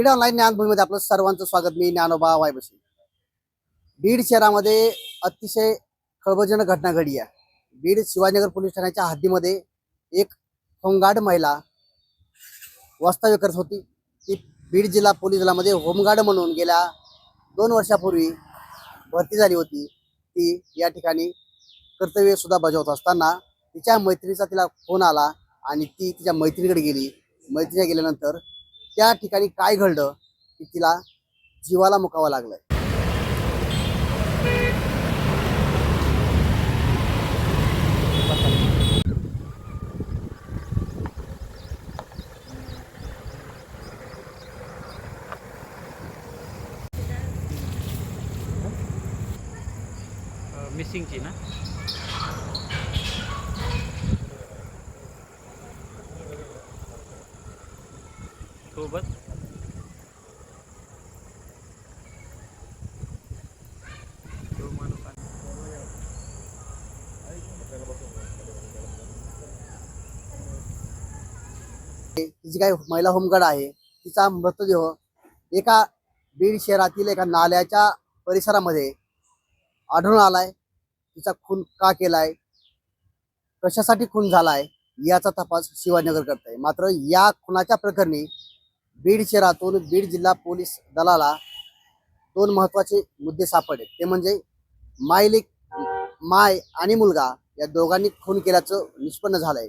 Beed online ज्ञानभूमीमध्ये आपलं सर्वांचं स्वागत. मी ज्ञानोबा वायबशी. बीड शहरामध्ये अतिशय खळबळजनक घटना घडली आहे. बीड शिवाजीनगर पोलीस ठाण्याच्या हद्दीमध्ये एक होमगार्ड महिला वास्तव्य करत होती. ती बीड जिल्हा पोलीस दलामध्ये होमगार्ड म्हणून गेल्या दोन वर्षापूर्वी भरती झाली होती. ती या ठिकाणी कर्तव्य सुद्धा बजावत असताना तिच्या मैत्रिणीचा तिला फोन आला आणि ती तिच्या मैत्रिणीकडे गेली. मैत्रिणी गेल्यानंतर त्या ठिकाणी काय घडलं की तिला जीवाला मुकावं लागलं मिसिंगची ना? सोबत. तो माणूस जी काही महिला होमगार्ड आहे. तिचा मृतदेह एका बीड शहरातील एका नाल्याच्या परिसरामध्ये आढळून आलाय. तिचा खून का केलाय? कशासाठी खून झालाय? याचा तपास शिवाजीनगर करत आहे मात्र या खुनाच्या प्रकरणी बीड शहरातून बीड जिल्हा पोलीस दलाला दोन महत्त्वाचे मुद्दे सापडले. ते म्हणजे मायलिक माय आणि मुलगा या दोघांनी खून केल्याचं निष्पन्न झालंय.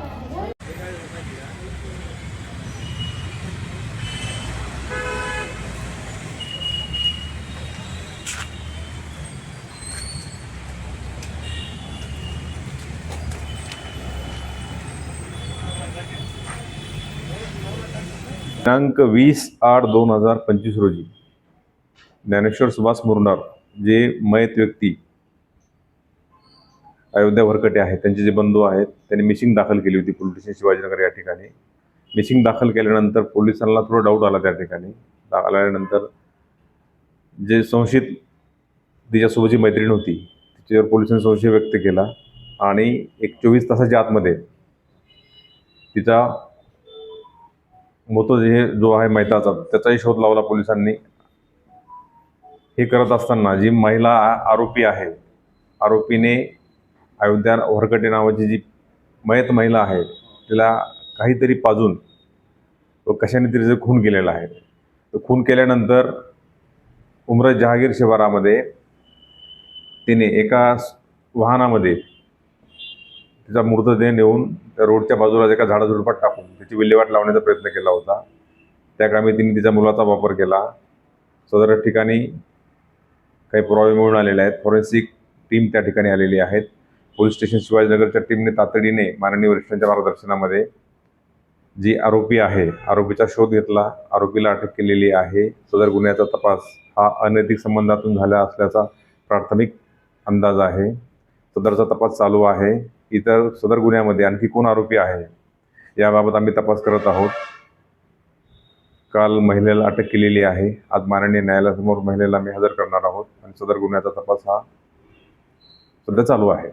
दिनांक वीस आठ दोन हजार पंचवीस रोजी ज्ञानेश्वर सुभाष मुरनार जे मयत व्यक्ती अयोध्या भरकटे आहेत त्यांचे जे बंधू आहेत त्यांनी मिशिंग दाखल केली होती पोलीस स्टेशन शिवाजीनगर या ठिकाणी. मिशिंग दाखल केल्यानंतर पोलिसांना थोडा डाऊट आला त्या ठिकाणी. दा- आल्यानंतर जे संशयित तिच्यासोबत जी मैत्रीण होती तिच्यावर पोलिसांनी संशय व्यक्त केला आणि एक चोवीस तासाच्या आतमध्ये तिचा मृतदेह जो आहे मैताचा त्याचाही शोध लावला पोलिसांनी. हे करत असताना जी महिला आरोपी आहे आरोपीने अयोध्या वरकटे नावाची जी मयत महिला आहे तिला काहीतरी पाजून तो कशाने तरी खून केलेला आहे. तो खून केल्यानंतर उमरत जहागीर शिवारामध्ये तिने एका वाहनामध्ये तिचा मृतदेह नेऊन त्या रोडच्या बाजूला एका झाडाझुडपात टाकून तिची विल्हेवाट लावण्याचा प्रयत्न केला होता. त्या कामी तिने तिच्या मुलाचा वापर केला. सदर ठिकाणी काही पुरावे मिळून आलेले आहेत. फॉरेन्सिक टीम त्या ठिकाणी आलेली आहेत. पोलीस स्टेशन शिवाजीनगरच्या टीमने तातडीने माननीय वरिष्ठांच्या मार्गदर्शनामध्ये जी आरोपी आहे आरोपीचा शोध घेतला. आरोपीला अटक केलेली आहे. सदर गुन्ह्याचा तपास हा अनैतिक संबंधातून झाला असल्याचा प्राथमिक अंदाज आहे. सदरचा तपास चालू आहे. इतर सदर गुन्ह्यामध्ये आणखी कोण आरोपी आहे? याबाबत आम्ही तपास करत आहोत. काल महिलेला अटक केलेली आहे. आज माननीय न्यायालयासमोर महिलेला मी हजर करणार आहोत आणि सदर गुन्ह्याचा तपास हा सध्या चालू आहे.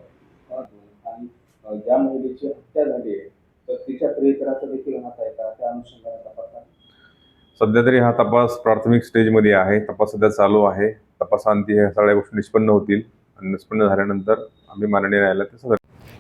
सध्या तरी हा तपास प्राथमिक स्टेजमध्ये आहे. तपास सध्या चालू आहे. तपासांती ह्या सगळ्या गोष्टी निष्पन्न होतील आणि निष्पन्न झाल्यानंतर आम्ही माननीय न्यायालयात सदर